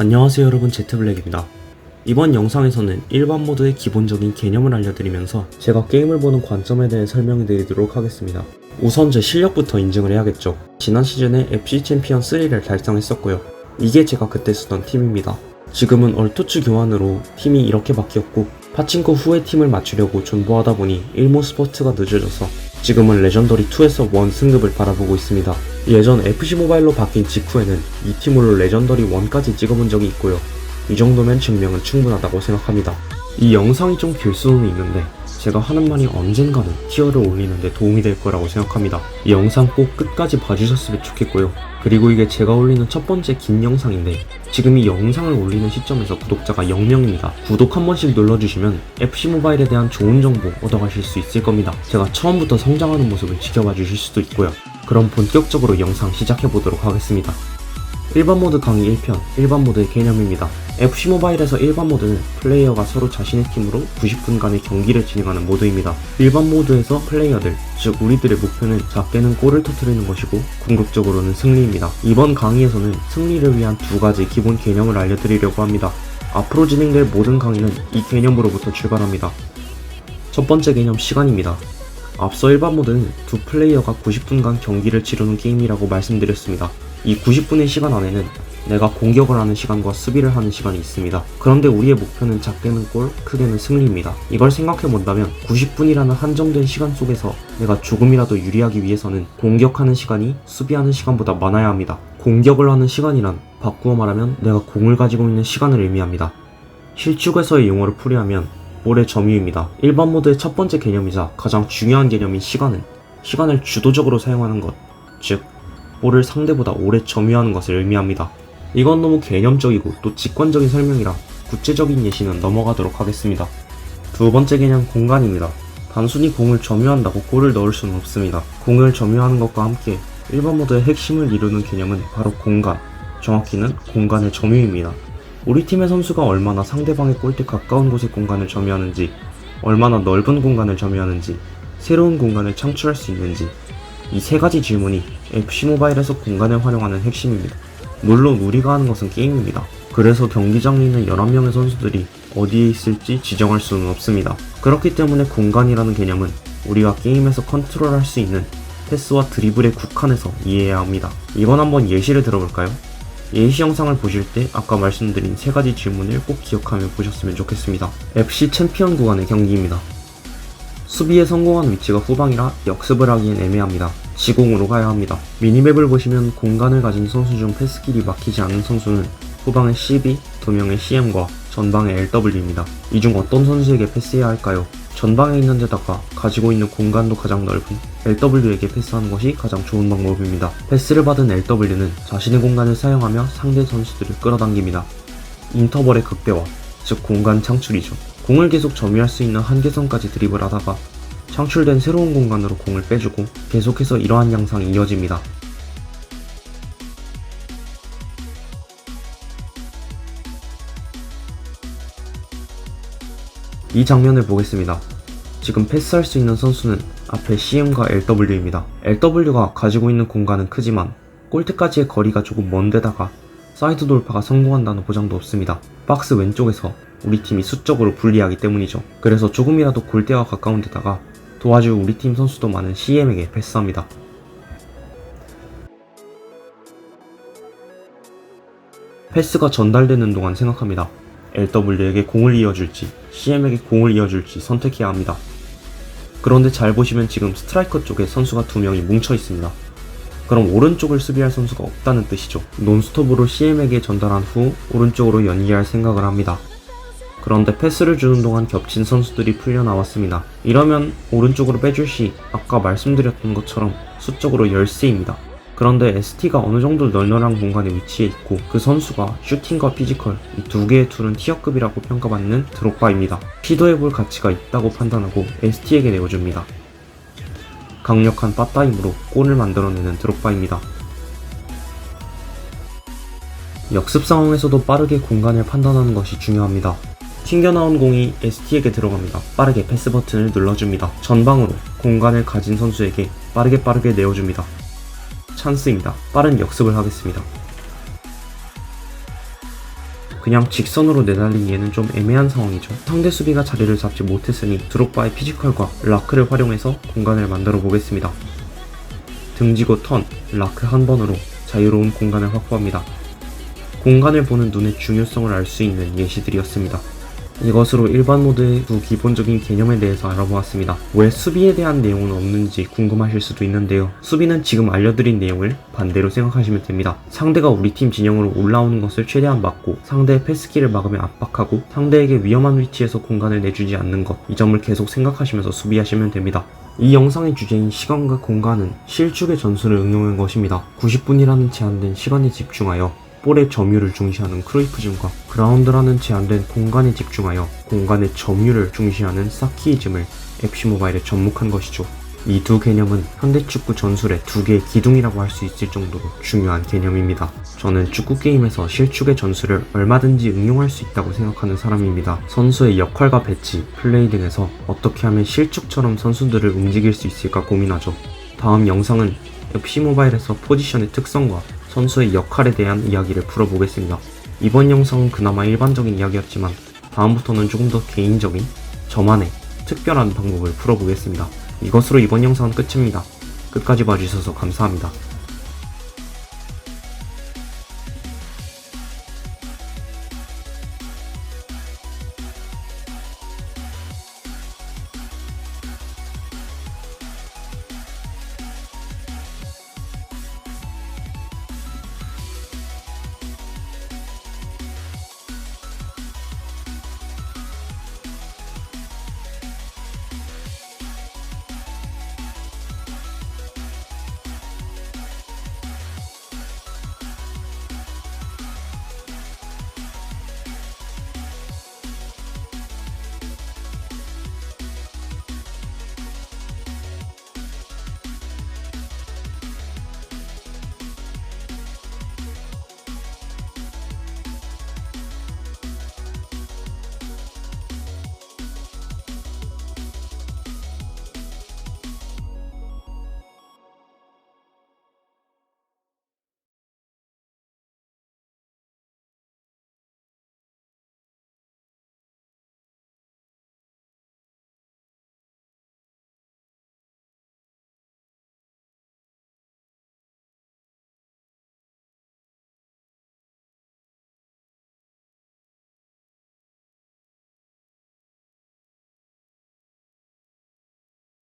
안녕하세요 여러분 제트블랙입니다. 이번 영상에서는 일반 모드의 기본적인 개념을 알려드리면서 제가 게임을 보는 관점에 대해 설명해 드리도록 하겠습니다. 우선 제 실력부터 인증을 해야겠죠. 지난 시즌에 FC 챔피언 3를 달성했었고요. 이게 제가 그때 쓰던 팀입니다. 지금은 얼토츠 교환으로 팀이 이렇게 바뀌었고 파친코 후에 팀을 맞추려고 존버하다 보니 1모 스포츠가 늦어져서 지금은 레전더리 2에서 원 승급을 바라보고 있습니다. 예전 FC 모바일로 바뀐 직후에는 이 팀으로 레전더리 1까지 찍어본 적이 있고요. 이 정도면 증명은 충분하다고 생각합니다. 이 영상이 좀 길 수는 있는데 제가 하는 말이 언젠가는 티어를 올리는데 도움이 될 거라고 생각합니다. 이 영상 꼭 끝까지 봐주셨으면 좋겠고요. 그리고 이게 제가 올리는 첫 번째 긴 영상인데 지금 이 영상을 올리는 시점에서 구독자가 0명입니다. 구독 한 번씩 눌러주시면 FC 모바일에 대한 좋은 정보 얻어가실 수 있을 겁니다. 제가 처음부터 성장하는 모습을 지켜봐 주실 수도 있고요. 그럼 본격적으로 영상 시작해 보도록 하겠습니다. 일반 모드 강의 1편, 일반 모드의 개념입니다. FC 모바일에서 일반 모드는 플레이어가 서로 자신의 팀으로 90분간의 경기를 진행하는 모드입니다. 일반 모드에서 플레이어들, 즉 우리들의 목표는 작게는 골을 터뜨리는 것이고 궁극적으로는 승리입니다. 이번 강의에서는 승리를 위한 두 가지 기본 개념을 알려드리려고 합니다. 앞으로 진행될 모든 강의는 이 개념으로부터 출발합니다. 첫 번째 개념 시간입니다. 앞서 일반 모드는 두 플레이어가 90분간 경기를 치르는 게임이라고 말씀드렸습니다. 이 90분의 시간 안에는 내가 공격을 하는 시간과 수비를 하는 시간이 있습니다. 그런데 우리의 목표는 작게는 골, 크게는 승리입니다. 이걸 생각해 본다면 90분이라는 한정된 시간 속에서 내가 조금이라도 유리하기 위해서는 공격하는 시간이 수비하는 시간보다 많아야 합니다. 공격을 하는 시간이란 바꾸어 말하면 내가 공을 가지고 있는 시간을 의미합니다. 실축에서의 용어를 풀이하면 볼의 점유입니다. 일반 모드의 첫 번째 개념이자 가장 중요한 개념인 시간은 시간을 주도적으로 사용하는 것, 즉 볼을 상대보다 오래 점유하는 것을 의미합니다. 이건 너무 개념적이고 또 직관적인 설명이라 구체적인 예시는 넘어가도록 하겠습니다. 두 번째 개념 공간입니다. 단순히 공을 점유한다고 골을 넣을 수는 없습니다. 공을 점유하는 것과 함께 일반 모드의 핵심을 이루는 개념은 바로 공간, 정확히는 공간의 점유입니다. 우리 팀의 선수가 얼마나 상대방의 골대 가까운 곳의 공간을 점유하는지, 얼마나 넓은 공간을 점유하는지, 새로운 공간을 창출할 수 있는지, 이 세 가지 질문이 FC 모바일에서 공간을 활용하는 핵심입니다. 물론 우리가 하는 것은 게임입니다. 그래서 경기장에 있는 11명의 선수들이 어디에 있을지 지정할 수는 없습니다. 그렇기 때문에 공간이라는 개념은 우리가 게임에서 컨트롤할 수 있는 패스와 드리블에 국한해서 이해해야 합니다. 이건 한번 예시를 들어볼까요? 예시 영상을 보실 때 아까 말씀드린 세 가지 질문을 꼭 기억하며 보셨으면 좋겠습니다. FC 챔피언 구간의 경기입니다. 수비에 성공한 위치가 후방이라 역습을 하기엔 애매합니다. 지공으로 가야 합니다. 미니맵을 보시면 공간을 가진 선수 중 패스길이 막히지 않은 선수는 후방의 CB, 두 명의 CM과 전방의 LW입니다. 이 중 어떤 선수에게 패스해야 할까요? 전방에 있는 데다가 가지고 있는 공간도 가장 넓은 LW에게 패스하는 것이 가장 좋은 방법입니다. 패스를 받은 LW는 자신의 공간을 사용하며 상대 선수들을 끌어당깁니다. 인터벌의 극대화, 즉 공간 창출이죠. 공을 계속 점유할 수 있는 한계선까지 드리블 하다가 창출된 새로운 공간으로 공을 빼주고 계속해서 이러한 양상이 이어집니다. 이 장면을 보겠습니다. 지금 패스할 수 있는 선수는 앞에 CM과 LW입니다. LW가 가지고 있는 공간은 크지만 골대까지의 거리가 조금 먼데다가 사이드 돌파가 성공한다는 보장도 없습니다. 박스 왼쪽에서 우리 팀이 수적으로 불리하기 때문이죠. 그래서 조금이라도 골대와 가까운 데다가 도와줄 우리 팀 선수도 많은 CM에게 패스합니다. 패스가 전달되는 동안 생각합니다. LW에게 공을 이어줄지, CM에게 공을 이어줄지 선택해야 합니다. 그런데 잘 보시면 지금 스트라이커 쪽에 선수가 두 명이 뭉쳐 있습니다. 그럼 오른쪽을 수비할 선수가 없다는 뜻이죠. 논스톱으로 CM에게 전달한 후 오른쪽으로 연기할 생각을 합니다. 그런데 패스를 주는 동안 겹친 선수들이 풀려 나왔습니다. 이러면 오른쪽으로 빼줄 시 아까 말씀드렸던 것처럼 수적으로 열세입니다. 그런데 ST가 어느 정도 널널한 공간에 위치해 있고 그 선수가 슈팅과 피지컬 이 두 개의 툴은 티어급이라고 평가받는 드록바입니다. 시도해볼 가치가 있다고 판단하고 ST에게 내어줍니다. 강력한 빠따임으로 골을 만들어내는 드록바입니다. 역습 상황에서도 빠르게 공간을 판단하는 것이 중요합니다. 튕겨나온 공이 ST에게 들어갑니다. 빠르게 패스 버튼을 눌러줍니다. 전방으로 공간을 가진 선수에게 빠르게 빠르게 내어줍니다. 찬스입니다. 빠른 역습을 하겠습니다. 그냥 직선으로 내달리기에는 좀 애매한 상황이죠. 상대 수비가 자리를 잡지 못했으니 드록바의 피지컬과 라크를 활용해서 공간을 만들어 보겠습니다. 등지고 턴, 라크 한 번으로 자유로운 공간을 확보합니다. 공간을 보는 눈의 중요성을 알 수 있는 예시들이었습니다. 이것으로 일반 모드의 두 기본적인 개념에 대해서 알아보았습니다. 왜 수비에 대한 내용은 없는지 궁금하실 수도 있는데요. 수비는 지금 알려드린 내용을 반대로 생각하시면 됩니다. 상대가 우리 팀 진영으로 올라오는 것을 최대한 막고 상대의 패스키를 막으며 압박하고 상대에게 위험한 위치에서 공간을 내주지 않는 것, 이 점을 계속 생각하시면서 수비하시면 됩니다. 이 영상의 주제인 시간과 공간은 실축의 전술을 응용한 것입니다. 90분이라는 제한된 시간에 집중하여 볼의 점유를 중시하는 크루이프 즘과 그라운드라는 제한된 공간에 집중하여 공간의 점유를 중시하는 사키이즘을 FC 모바일에 접목한 것이죠. 이 두 개념은 현대 축구 전술의 두 개의 기둥이라고 할 수 있을 정도로 중요한 개념입니다. 저는 축구 게임에서 실축의 전술을 얼마든지 응용할 수 있다고 생각하는 사람입니다. 선수의 역할과 배치, 플레이 등에서 어떻게 하면 실축처럼 선수들을 움직일 수 있을까 고민하죠. 다음 영상은 FC 모바일에서 포지션의 특성과 선수의 역할에 대한 이야기를 풀어보겠습니다. 이번 영상은 그나마 일반적인 이야기였지만 다음부터는 조금 더 개인적인 저만의 특별한 방법을 풀어보겠습니다. 이것으로 이번 영상은 끝입니다. 끝까지 봐주셔서 감사합니다.